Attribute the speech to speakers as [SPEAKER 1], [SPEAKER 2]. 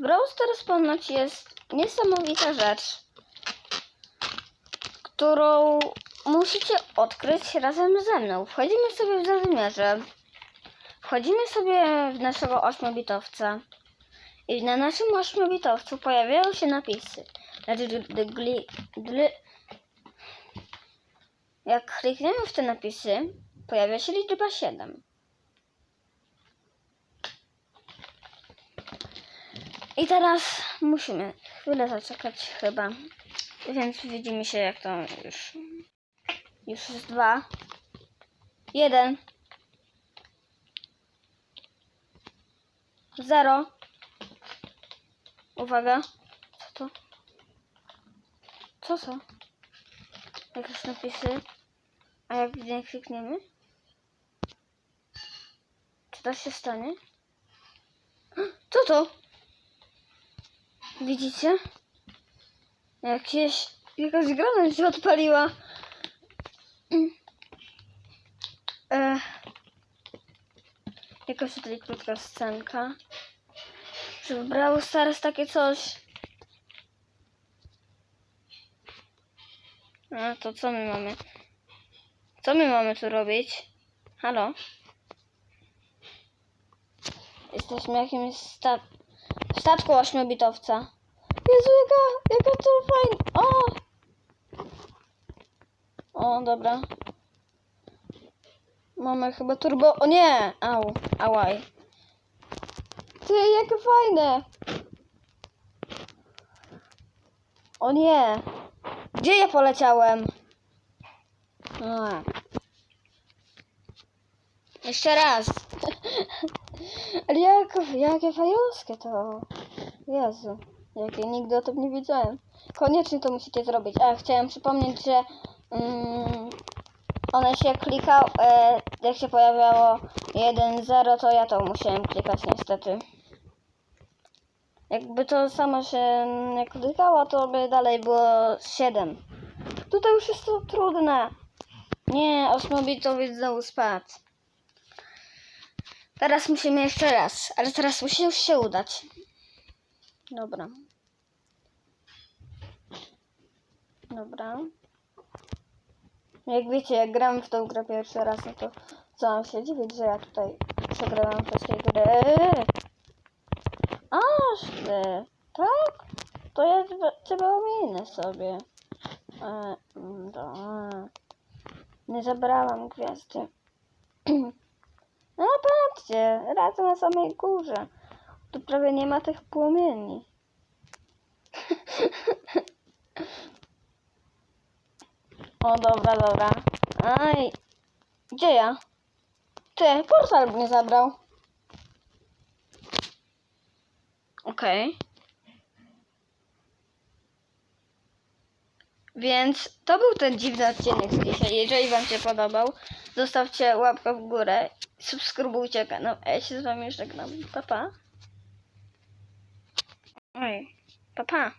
[SPEAKER 1] Brawl Stars ponoć jest niesamowita rzecz, którą musicie odkryć razem ze mną. Wchodzimy sobie w zawymiarze. Wchodzimy sobie w naszego ośmiobitowca. I na naszym ośmiobitowcu pojawiają się napisy. Znaczy, gli, jak klikniemy w te napisy, pojawia się liczba 7. I teraz musimy chwilę zaczekać chyba. Więc widzimy się jak to już. Już jest dwa. Jeden. Zero. Uwaga. Co to? Co są? Jakieś napisy. A jak nie klikniemy? Czy to się stanie? Co to? Widzicie? Jakieś... Jakaś granat się odpaliła. Ech. Jakaś tutaj krótka scenka. Czy wybrało Stars takie coś? A to co my mamy? Co my mamy tu robić? Halo? Jesteśmy jakimś sta w statku ośmiobitowca. Jezu, jaka, jaka to fajna. O! O, dobra. Mamy chyba turbo... O nie! Au, ałaj. Ty, jakie fajne! O nie! Gdzie ja poleciałem? A. Jeszcze raz. Ale jak, jakie fajowskie to. Jezu, jakie nigdy o tym nie wiedziałem. Koniecznie to musicie zrobić. A chciałem przypomnieć, że mm, one się klikał, e, jak się pojawiało 1-0, to ja to musiałem klikać niestety. Jakby to samo się nie klikało, to by dalej było 7. Tutaj już jest to trudne. Nie, ośmiobitowiec znowu spadł. Teraz musimy jeszcze raz, ale teraz musi już się udać. Dobra. Dobra. Jak wiecie, jak gram w tą grę pierwszy raz, no to co mam się dziwić, że ja tutaj przegrałam wszystkie gry. Aż ty, tak? To ja ciebie- ominę sobie. E, mm, to, e. Nie zabrałam gwiazdy. No patrzcie, razem na samej górze. Tu prawie nie ma tych płomieni. o, dobra, dobra. Aj, gdzie ja? Ty, portal mnie zabrał. Okej. Więc to był ten dziwny odcinek z dzisiaj. Jeżeli Wam się podobał, zostawcie łapkę w górę, subskrybujcie kanał. A ja się z Wami żegnam. Pa, pa. Oj, pa, pa.